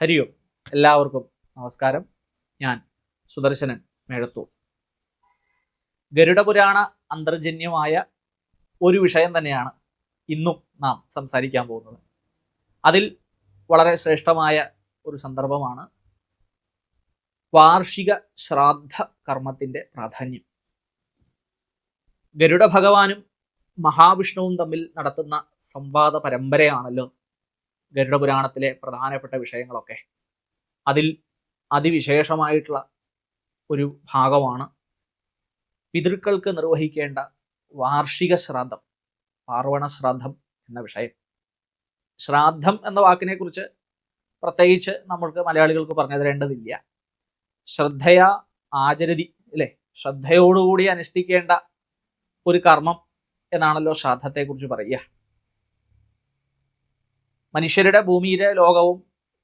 ഹരി ഓം എല്ലാവർക്കും നമസ്കാരം. ഞാൻ സുദർശനൻ മേഴത്തൂർ ഗരുഡപുരാണ അന്തർജന്യമായ ഒരു വിഷയം തന്നെയാണ് ഇന്നും നാം സംസാരിക്കാൻ പോകുന്നത്. അതിൽ വളരെ ശ്രേഷ്ഠമായ ഒരു സന്ദർഭമാണ് വാർഷിക ശ്രാദ്ധ കർമ്മത്തിന്റെ പ്രാധാന്യം. ഗരുഡ ഭഗവാനും മഹാവിഷ്ണുവും തമ്മിൽ നടത്തുന്ന സംവാദ പരമ്പരയാണല്ലോ ഗരുഡപുരാണത്തിലെ പ്രധാനപ്പെട്ട വിഷയങ്ങളൊക്കെ അതിൽ അതിവിശേഷമായിട്ടുള്ള ഒരു ഭാഗമാണ് പിതൃക്കൾക്ക് നിർവഹിക്കേണ്ട വാർഷിക ശ്രാദ്ധം പാർവണ ശ്രാദ്ധം എന്ന വിഷയം. ശ്രാദ്ധം എന്ന വാക്കിനെ കുറിച്ച് പ്രത്യേകിച്ച് നമ്മൾക്ക് മലയാളികൾക്ക് പറഞ്ഞു തരേണ്ടതില്ല ശ്രദ്ധയാ ആചരതി അല്ലേ? ശ്രദ്ധയോടുകൂടി അനുഷ്ഠിക്കേണ്ട ഒരു കർമ്മം എന്നാണല്ലോ ശ്രാദ്ധത്തെക്കുറിച്ച് പറയുക. മനുഷ്യരുടെ ഭൂമിയിലെ ലോകവും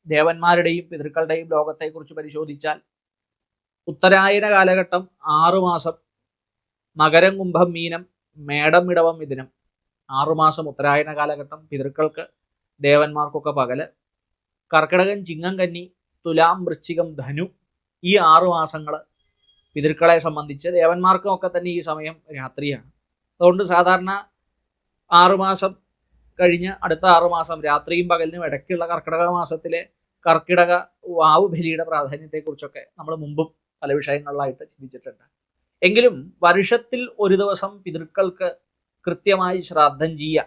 ദേവന്മാരുടെയും പിതൃക്കളുടെയും ലോകത്തെക്കുറിച്ച് പരിശോധിച്ചാൽ ഉത്തരായന കാലഘട്ടം ആറുമാസം മകരം കുംഭം മീനം മേടം ഇടവം മിഥുനം. ആറുമാസം ഉത്തരായന കാലഘട്ടം പിതൃക്കൾക്ക് ദേവന്മാർക്കൊക്കെ പകൽ. കർക്കിടകൻ ചിങ്ങം കന്നി തുലാം വൃശ്ചികം ധനു ഈ ആറു മാസങ്ങൾ പിതൃക്കളെ സംബന്ധിച്ച് ദേവന്മാർക്കും ഒക്കെ തന്നെ ഈ സമയം രാത്രിയാണ്. അതുകൊണ്ട് സാധാരണ ആറുമാസം കഴിഞ്ഞ് അടുത്ത ആറുമാസം രാത്രിയും പകലിനും ഇടയ്ക്കുള്ള കർക്കിടക മാസത്തിലെ കർക്കിടക വാവ് ബലിയുടെ പ്രാധാന്യത്തെക്കുറിച്ചൊക്കെ നമ്മൾ മുമ്പും പല വിഷയങ്ങളിലായിട്ട് ചിന്തിച്ചിട്ടുണ്ട്. എങ്കിലും വർഷത്തിൽ ഒരു ദിവസം പിതൃക്കൾക്ക് കൃത്യമായി ശ്രാദ്ധം ചെയ്യുക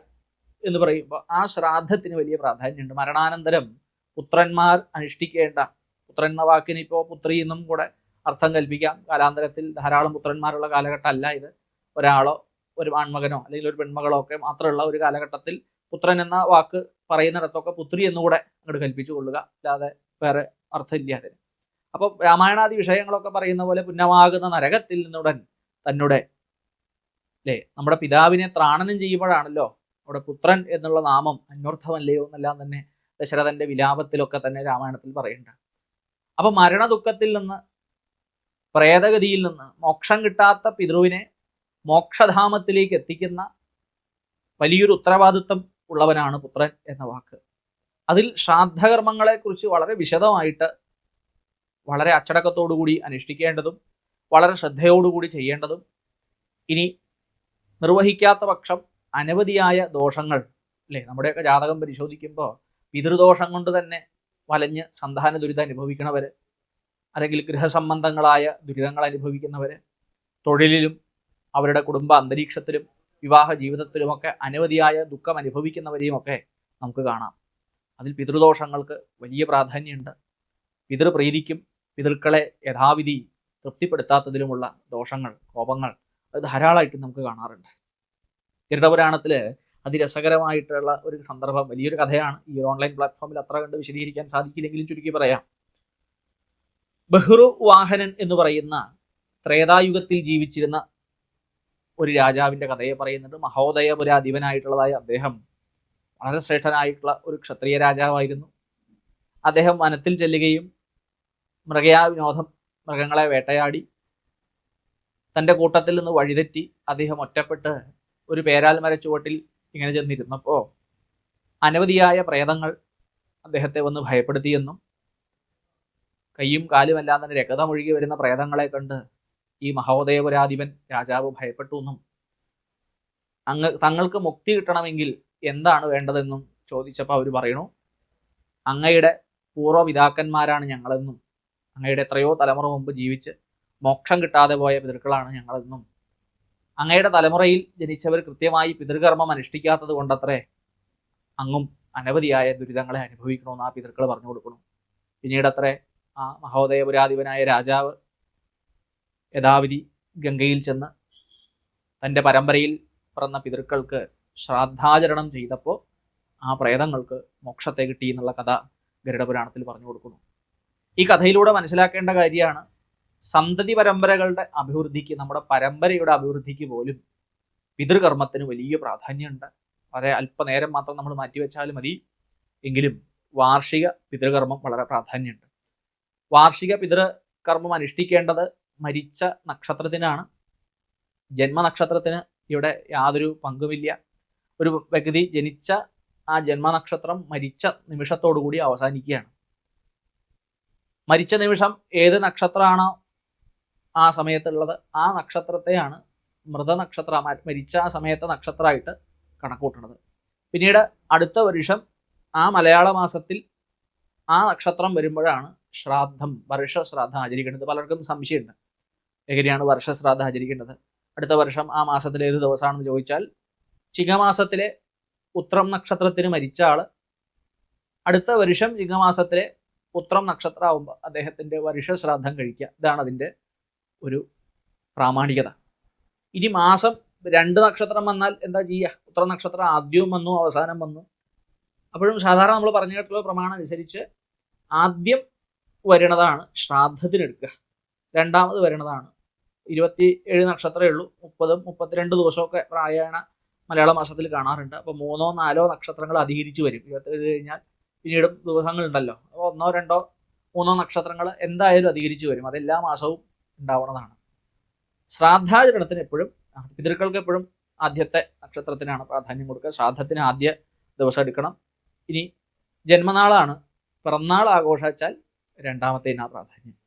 എന്ന് പറയുമ്പോൾ ആ ശ്രാദ്ധത്തിന് വലിയ പ്രാധാന്യമുണ്ട്. മരണാനന്തരം പുത്രന്മാർ അനുഷ്ഠിക്കേണ്ട പുത്രൻ എന്ന വാക്കിന് ഇപ്പോൾ പുത്രി എന്നും കൂടെ അർത്ഥം കൽപ്പിക്കാം. കാലാന്തരത്തിൽ ധാരാളം പുത്രന്മാരുള്ള കാലഘട്ടമല്ല ഇത്. ഒരാളോ ഒരു ആൺമകനോ അല്ലെങ്കിൽ ഒരു പെൺമകളോ ഒക്കെ മാത്രമുള്ള ഒരു കാലഘട്ടത്തിൽ പുത്രൻ എന്ന വാക്ക് പറയുന്നിടത്തൊക്കെ പുത്രി എന്നുകൂടെ അങ്ങോട്ട് കൽപ്പിച്ചു കൊള്ളുക അല്ലാതെ വേറെ അർത്ഥമില്ല അതിന് അപ്പോൾ രാമായണാദി വിഷയങ്ങളൊക്കെ പറയുന്ന പോലെ പുന്നമാകുന്ന നരകത്തിൽ നിന്നുടൻ തന്നെ അല്ലേ നമ്മുടെ പിതാവിനെ ത്രാണനം ചെയ്യുമ്പോഴാണല്ലോ അവിടെ പുത്രൻ എന്നുള്ള നാമം അന്വർത്ഥമല്ലയോ എന്നെല്ലാം തന്നെ ദശരഥന്റെ വിലാപത്തിലൊക്കെ തന്നെ രാമായണത്തിൽ പറയുന്നുണ്ട്. അപ്പൊ മരണദുഃഖത്തിൽ നിന്ന് പ്രേതഗതിയിൽ നിന്ന് മോക്ഷം കിട്ടാത്ത പിതൃവിനെ മോക്ഷധാമത്തിലേക്ക് എത്തിക്കുന്ന വലിയൊരു ഉത്തരവാദിത്വം ഉള്ളവനാണ് പുത്രൻ എന്ന വാക്ക്. അതിൽ ശ്രാദ്ധകർമ്മങ്ങളെ കുറിച്ച് വളരെ വിശദമായിട്ട് വളരെ അച്ചടക്കത്തോടുകൂടി അനുഷ്ഠിക്കേണ്ടതും വളരെ ശ്രദ്ധയോടുകൂടി ചെയ്യേണ്ടതും ഇനി നിർവഹിക്കാത്ത പക്ഷം അനവധിയായ ദോഷങ്ങൾ അല്ലേ? നമ്മുടെയൊക്കെ ജാതകം പരിശോധിക്കുമ്പോൾ പിതൃദോഷം കൊണ്ട് തന്നെ വലഞ്ഞ് സന്താന ദുരിതം അനുഭവിക്കണവർ അല്ലെങ്കിൽ ഗൃഹസംബന്ധങ്ങളായ ദുരിതങ്ങൾ അനുഭവിക്കുന്നവർ തൊഴിലിലും അവരുടെ കുടുംബ അന്തരീക്ഷത്തിലും വിവാഹ ജീവിതത്തിലുമൊക്കെ അനവധിയായ ദുഃഖം അനുഭവിക്കുന്നവരെയും ഒക്കെ നമുക്ക് കാണാം. അതിൽ പിതൃദോഷങ്ങൾക്ക് വലിയ പ്രാധാന്യമുണ്ട്. പിതൃപ്രീതിക്കും പിതൃക്കളെ യഥാവിധി തൃപ്തിപ്പെടുത്താത്തതിലുമുള്ള ദോഷങ്ങൾ കോപങ്ങൾ അത് ധാരാളമായിട്ട് നമുക്ക് കാണാറുണ്ട്. ഗരുഡപുരാണത്തിൽ അതിരസകരമായിട്ടുള്ള ഒരു സന്ദർഭം വലിയൊരു കഥയാണ് ഈ ഓൺലൈൻ പ്ലാറ്റ്ഫോമിൽ അത്ര കണ്ട് വിശദീകരിക്കാൻ സാധിക്കില്ലെങ്കിലും ചുരുക്കി പറയാം. ബഹ്റു വാഹനൻ എന്ന് പറയുന്ന ത്രേതായുഗത്തിൽ ജീവിച്ചിരുന്ന ഒരു രാജാവിന്റെ കഥയെ പറയുന്നുണ്ട്. മഹോദയപുരാധിപനായിട്ടുള്ളതായ അദ്ദേഹം വളരെ ശ്രേഷ്ഠനായിട്ടുള്ള ഒരു ക്ഷത്രിയ രാജാവായിരുന്നു. അദ്ദേഹം വനത്തിൽ ചെല്ലുകയും മൃഗയാ വിനോദം മൃഗങ്ങളെ വേട്ടയാടി തന്റെ കൂട്ടത്തിൽ നിന്ന് വഴിതെറ്റി അദ്ദേഹം ഒറ്റപ്പെട്ട് ഒരു പേരാൽ മരച്ചുവട്ടിൽ ഇങ്ങനെ ചെന്നിരുന്നപ്പോൾ അനവധിയായ പ്രേതങ്ങൾ അദ്ദേഹത്തെ വന്ന് ഭയപ്പെടുത്തിയെന്നും കൈയും കാലുമല്ലാതെ തന്നെ രക്തമൊഴുകി വരുന്ന പ്രേതങ്ങളെ കണ്ട് ഈ മഹോദയപുരാധിപൻ രാജാവ് ഭയപ്പെട്ടു എന്നും അങ്ങ് തങ്ങൾക്ക് മുക്തി കിട്ടണമെങ്കിൽ എന്താണ് വേണ്ടതെന്നും ചോദിച്ചപ്പോൾ അവർ പറയണു അങ്ങയുടെ പൂർവപിതാക്കന്മാരാണ് ഞങ്ങളെന്നും അങ്ങയുടെ എത്രയോ തലമുറ മുമ്പ് ജീവിച്ച് മോക്ഷം കിട്ടാതെ പോയ പിതൃക്കളാണ് ഞങ്ങളെന്നും അങ്ങയുടെ തലമുറയിൽ ജനിച്ചവർ കൃത്യമായി പിതൃകർമ്മം അനുഷ്ഠിക്കാത്തത് കൊണ്ടത്രേ അങ്ങും അനവധിയായ ദുരിതങ്ങളെ അനുഭവിക്കണമെന്ന് ആ പിതൃക്കൾ പറഞ്ഞു കൊടുക്കണം പിന്നീടത്രേ ആ മഹോദയപുരാധിപനായ രാജാവ് യഥാവിധി ഗംഗയിൽ ചെന്ന് തന്റെ പരമ്പരയിൽ പിറന്ന പിതൃക്കൾക്ക് ശ്രാദ്ധാചരണം ചെയ്തപ്പോൾ ആ പ്രേതങ്ങൾക്ക് മോക്ഷത്തെ കിട്ടി എന്നുള്ള കഥ ഗരുഡപുരാണത്തിൽ പറഞ്ഞു കൊടുക്കുന്നു. ഈ കഥയിലൂടെ മനസ്സിലാക്കേണ്ട കാര്യമാണ് സന്തതി പരമ്പരകളുടെ അഭിവൃദ്ധിക്ക് നമ്മുടെ പരമ്പരയുടെ അഭിവൃദ്ധിക്ക് പോലും പിതൃകർമ്മത്തിന് വലിയ പ്രാധാന്യമുണ്ട്. വളരെ അല്പനേരം മാത്രം നമ്മൾ മാറ്റിവെച്ചാൽ മതി. എങ്കിലും വാർഷിക പിതൃകർമ്മം വളരെ പ്രാധാന്യമുണ്ട്. വാർഷിക പിതൃകർമ്മം അനുഷ്ഠിക്കേണ്ടത് മരിച്ച നക്ഷത്രത്തിനാണ് ജന്മനക്ഷത്രത്തിന് ഇവിടെ യാതൊരു പങ്കുമില്ല. ഒരു വ്യക്തി ജനിച്ച ആ ജന്മനക്ഷത്രം മരിച്ച നിമിഷത്തോടു കൂടി അവസാനിക്കുകയാണ്. മരിച്ച നിമിഷം ഏത് നക്ഷത്രമാണോ ആ സമയത്തുള്ളത് ആ നക്ഷത്രത്തെയാണ് മൃതനക്ഷത്ര മരിച്ച ആ സമയത്തെ നക്ഷത്രമായിട്ട് കണക്കൂട്ടുന്നത് പിന്നീട് അടുത്ത വർഷം ആ മലയാള മാസത്തിൽ ആ നക്ഷത്രം വരുമ്പോഴാണ് ശ്രാദ്ധം വർഷശ്രാദ്ധം ആചരിക്കേണ്ടത്. പലർക്കും സംശയമുണ്ട്. എങ്ങനെയാണ് വർഷശ്രാദ്ധം ആചരിക്കേണ്ടത്? അടുത്ത വർഷം ആ മാസത്തിലെ ഏത് ദിവസമാണെന്ന് ചോദിച്ചാൽ ചിങ്ങമാസത്തിലെ ഉത്രം നക്ഷത്രത്തിന് മരിച്ച ആൾ അടുത്ത വർഷം ചിങ്ങമാസത്തിലെ ഉത്രം നക്ഷത്രമാകുമ്പോൾ അദ്ദേഹത്തിന്റെ വർഷശ്രാദ്ധം കഴിക്കുക. ഇതാണ് അതിന്റെ ഒരു പ്രാമാണികത. ഇനി മാസം രണ്ട് നക്ഷത്രം വന്നാൽ എന്താ ചെയ്യുക? ഉത്തര നക്ഷത്രം ആദ്യവും വന്നു അവസാനം വന്നു. അപ്പോഴും സാധാരണ നമ്മൾ പറഞ്ഞു കേട്ടുള്ള പ്രമാണം അനുസരിച്ച് ആദ്യം വരുന്നതാണ് ശ്രാദ്ധത്തിനെടുക്കുക രണ്ടാമത് വരുന്നതാണ് ഇരുപത്തി ഏഴ് നക്ഷത്രമേ ഉള്ളൂ. മുപ്പതും മുപ്പത്തിരണ്ട് ദിവസമൊക്കെ പ്രായണ മലയാള മാസത്തിൽ കാണാറുണ്ട്. അപ്പോൾ മൂന്നോ നാലോ നക്ഷത്രങ്ങൾ അധികരിച്ച് വരും. ഇരുപത്തേഴ് കഴിഞ്ഞാൽ പിന്നീടും ദിവസങ്ങളുണ്ടല്ലോ. അപ്പോൾ ഒന്നോ രണ്ടോ മൂന്നോ നക്ഷത്രങ്ങൾ എന്തായാലും അധികരിച്ച് വരും. അതെല്ലാ മാസവും ഉണ്ടാവുന്നതാണ് ശ്രാദ്ധാചരണത്തിന് എപ്പോഴും പിതൃക്കൾക്ക് എപ്പോഴും ആദ്യത്തെ നക്ഷത്രത്തിനാണ് പ്രാധാന്യം കൊടുക്കുക. ശ്രാദ്ധത്തിന് ആദ്യ ദിവസം എടുക്കണം. ഇനി ജന്മനാളാണ്. പിറന്നാൾ ആഘോഷിച്ചാൽ രണ്ടാമത്തേനാ പ്രാധാന്യം.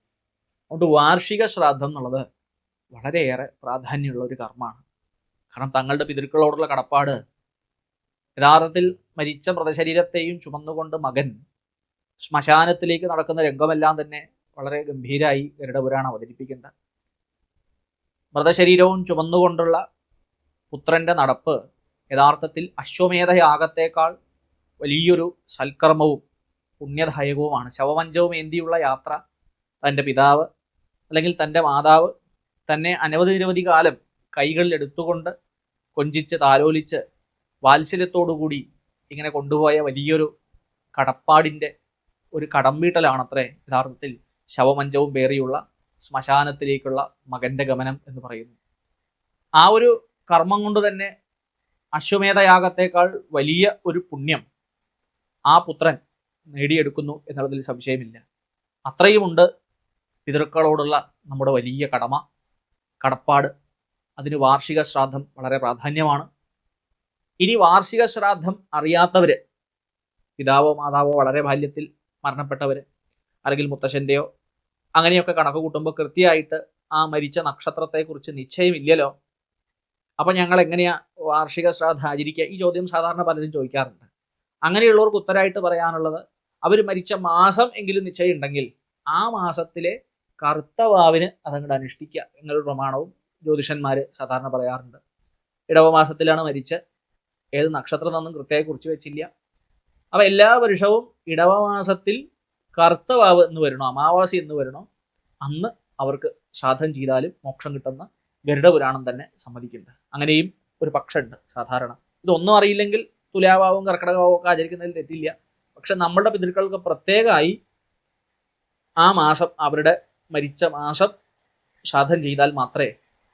അതുകൊണ്ട് വാർഷിക ശ്രാദ്ധം എന്നുള്ളത് വളരെയേറെ പ്രാധാന്യമുള്ള ഒരു കർമ്മമാണ്. കാരണം തങ്ങളുടെ പിതൃക്കളോടുള്ള കടപ്പാട് യഥാർത്ഥത്തിൽ മരിച്ച മൃതശരീരത്തെയും ചുമന്നുകൊണ്ട് മകൻ ശ്മശാനത്തിലേക്ക് നടക്കുന്ന രംഗമെല്ലാം തന്നെ വളരെ ഗംഭീരമായി ഗരുഡപുരാണം അവതരിപ്പിക്കേണ്ട മൃതശരീരവും ചുമന്നുകൊണ്ടുള്ള പുത്രന്റെ നടപ്പ് യഥാർത്ഥത്തിൽ അശ്വമേധയാഗത്തേക്കാൾ വലിയൊരു സൽക്കർമ്മവും പുണ്യദായകവുമാണ്. ശവമഞ്ചവും ഏന്തിയുള്ള യാത്ര തന്റെ പിതാവ് അല്ലെങ്കിൽ തന്റെ മാതാവ് തന്നെ അനവധി നിരവധി കാലം കൈകളിൽ എടുത്തുകൊണ്ട് കൊഞ്ചിച്ച് താലോലിച്ച് വാത്സല്യത്തോടുകൂടി ഇങ്ങനെ കൊണ്ടുപോയ വലിയൊരു കടപ്പാടിന്റെ ഒരു കടംവീട്ടലാണത്രേ യഥാർത്ഥത്തിൽ ശവമഞ്ചവും പേറിയുള്ള ശ്മശാനത്തിലേക്കുള്ള മകന്റെ ഗമനം എന്ന് പറയുന്നു ആ ഒരു കർമ്മം കൊണ്ട് തന്നെ അശ്വമേധയാഗത്തേക്കാൾ വലിയ ഒരു പുണ്യം ആ പുത്രൻ നേടിയെടുക്കുന്നു എന്നുള്ളതിൽ സംശയമില്ല. അത്രയുമുണ്ട് പിതൃക്കളോടുള്ള നമ്മുടെ വലിയ കടമ കടപ്പാട്. അതിന് വാർഷിക ശ്രാദ്ധം വളരെ പ്രാധാന്യമാണ്. ഇനി വാർഷിക ശ്രാദ്ധം അറിയാത്തവർ പിതാവോ മാതാവോ വളരെ ബാല്യത്തിൽ മരണപ്പെട്ടവർ അല്ലെങ്കിൽ മുത്തശ്ശന്റെയോ അങ്ങനെയൊക്കെ കണക്ക് കൂട്ടുമ്പോൾ കൃത്യമായിട്ട് ആ മരിച്ച നക്ഷത്രത്തെക്കുറിച്ച് നിശ്ചയമില്ലല്ലോ. അപ്പം ഞങ്ങൾ എങ്ങനെയാ വാർഷിക ശ്രാദ്ധം ആചരിക്കുക? ഈ ചോദ്യം സാധാരണ പലരും ചോദിക്കാറുണ്ട്. അങ്ങനെയുള്ളവർക്ക് ഉത്തരമായിട്ട് പറയാനുള്ളത് അവർ മരിച്ച മാസം എങ്കിലും നിശ്ചയം ഉണ്ടെങ്കിൽ ആ മാസത്തിലെ കറുത്ത വാവിന് അതങ്ങോട്ട് അനുഷ്ഠിക്കുക എന്നൊരു പ്രമാണവും ജ്യോതിഷന്മാർ സാധാരണ പറയാറുണ്ട്. ഇടവ മാസത്തിലാണ് മരിച്ച് ഏത് നക്ഷത്രം എന്നൊന്നും കൃത്യമായി കുറിച്ച് വെച്ചില്ല. അപ്പം എല്ലാ വർഷവും ഇടവ മാസത്തിൽ വാവ് എന്ന് വരണോ അമാവാസി എന്ന് വരണോ അന്ന് അവർക്ക് ശ്രാദ്ധം ചെയ്താലും മോക്ഷം കിട്ടുന്ന ഗരുഡപുരാണം തന്നെ സമ്മതിക്കുന്നുണ്ട്. അങ്ങനെയും ഒരു പക്ഷമുണ്ട് സാധാരണ. ഇതൊന്നും അറിയില്ലെങ്കിൽ തുലാവാവും കർക്കിടകവാവും ഒക്കെ ആചരിക്കുന്നതിൽ തെറ്റില്ല. പക്ഷെ നമ്മളുടെ പിതൃക്കൾക്ക് പ്രത്യേകമായി ആ മാസം അവരുടെ മരിച്ച മാസം ശ്രാദ്ധം ചെയ്താൽ മാത്രമേ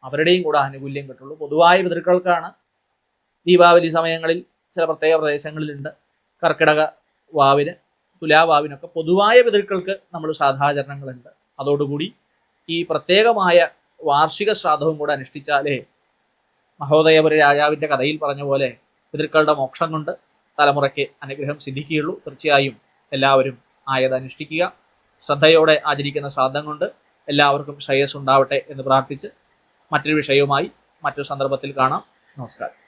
അവരുടെയും കൂടെ ആനുകൂല്യം കിട്ടുള്ളൂ. പൊതുവായ പിതൃക്കൾക്കാണ് ദീപാവലി സമയങ്ങളിൽ ചില പ്രത്യേക പ്രദേശങ്ങളിലുണ്ട് കർക്കിടക വാവിന് തുലാവാവിനൊക്കെ പൊതുവായ പിതൃക്കൾക്ക് നമ്മൾ ശ്രാദ്ധാചരണങ്ങളുണ്ട്. അതോടുകൂടി ഈ പ്രത്യേകമായ വാർഷിക ശ്രാദ്ധവും കൂടെ അനുഷ്ഠിച്ചാലേ മഹോദയപുര രാജാവിന്റെ കഥയിൽ പറഞ്ഞ പോലെ പിതൃക്കളുടെ മോക്ഷം കൊണ്ട് തലമുറയ്ക്ക് അനുഗ്രഹം സിദ്ധിക്കുകയുള്ളൂ. തീർച്ചയായും എല്ലാവരും ആയത് അനുഷ്ഠിക്കുക. ശ്രദ്ധയോടെ ആചരിക്കുന്ന ശ്രാദ്ധം കൊണ്ട് എല്ലാവർക്കും ശ്രേയസ് ഉണ്ടാവട്ടെ എന്ന് പ്രാർത്ഥിച്ച് മറ്റൊരു വിഷയവുമായി മറ്റൊരു സന്ദർഭത്തിൽ കാണാം. നമസ്കാരം.